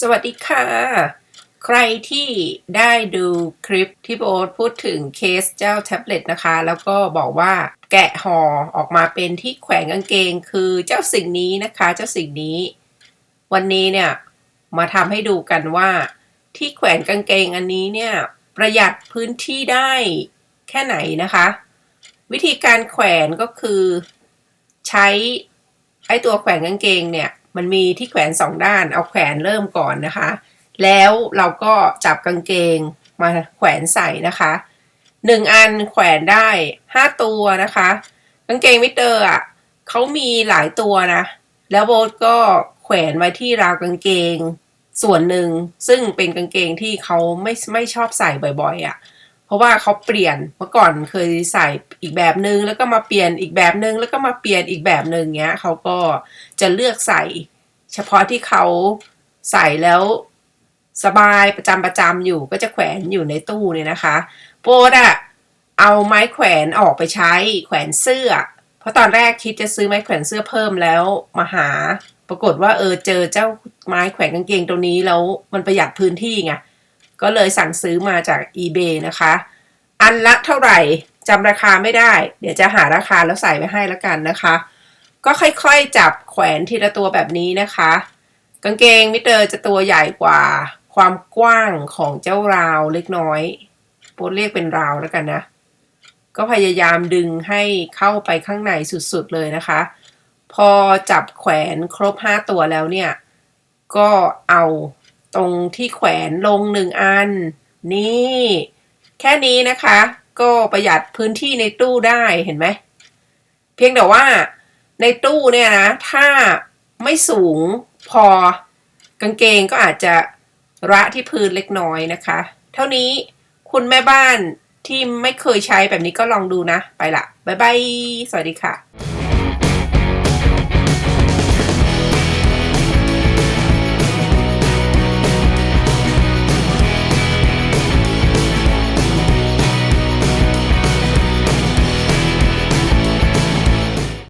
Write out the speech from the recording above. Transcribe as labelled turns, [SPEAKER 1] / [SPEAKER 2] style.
[SPEAKER 1] สวัสดีค่ะ ใครที่ได้ดูคลิปที่โบทพูดถึงเคสเจ้าแท็บเล็ตนะคะ แล้วก็บอกว่าแกะห่อออกมาเป็นที่แขวนกางเกงคือเจ้าสิ่งนี้นะคะ เจ้าสิ่งนี้ วันนี้เนี่ยมาทำให้ดูกันว่าที่แขวนกางเกงอันนี้เนี่ยประหยัดพื้นที่ได้แค่ไหนนะคะ วิธีการแขวนก็คือ ใช้ไอ้ตัวแขวนกางเกงเนี่ย มันมีที่แขวนสองด้าน เอาแขวนเริ่มก่อนนะคะ แล้วเราก็จับกางเกงมาแขวนใส่นะคะหนึ่งอันแขวนได้ห้าตัวนะคะกางเกงมิเตอร์อะเขามีหลายตัวนะ แล้วโบทก็แขวนไว้ที่ราวกางเกงส่วนหนึ่งซึ่งเป็นกางเกงที่เขาไม่ไม่ชอบใส่บ่อยๆอะ เพราะว่าเขาเปลี่ยนเมื่อก่อนเคยใส่อีกแบบนึง แล้วก็มาเปลี่ยนอีกแบบนึง แล้วก็มาเปลี่ยนอีกแบบนึงเงี้ยเขาก็จะเลือกใส่ เฉพาะที่เขาใส่แล้วสบายประจำประจำอยู่ก็จะแขวนอยู่ในตู้เนี่ยนะคะโปรดอะเอาไม้แขวนออกไปใช้แขวนเสื้อ เพราะตอนแรกคิดจะซื้อไม้แขวนเสื้อเพิ่มแล้วมาหา ปรากฏว่าเออเจอเจ้าไม้แขวนกางเกงตัวนี้แล้วมันประหยัดพื้นที่ไง ก็เลยสั่งซื้อมาจาก eBay นะคะ อันละเท่าไหร่จำราคาไม่ได้ เดี๋ยวจะหาราคาแล้วใส่ไว้ให้แล้วกันนะคะ ก็ค่อยๆจับแขวนทีละตัวแบบนี้นะคะ กางเกงมิเตอร์จะตัวใหญ่กว่าความกว้างของเจ้าราวเล็กน้อยโปรดเรียกเป็นราวแล้วกันนะ ก็พยายามดึงให้เข้าไปข้างในสุดๆเลยนะคะ พอจับแขวนครบ 5 ตัวแล้วเนี่ย ก็เอา ตรงที่แขวนลงหนึ่งอัน นี่ แค่นี้นะคะ ก็ประหยัดพื้นที่ในตู้ได้เห็นไหม เพียงแต่ว่าในตู้เนี่ยนะ ถ้าไม่สูงพอกางเกงก็อาจจะระที่พื้นเล็กน้อยนะคะ เท่านี้คุณแม่บ้านที่ไม่เคยใช้แบบนี้ก็ลองดูนะ ไปละ บ๊ายบาย สวัสดีค่ะ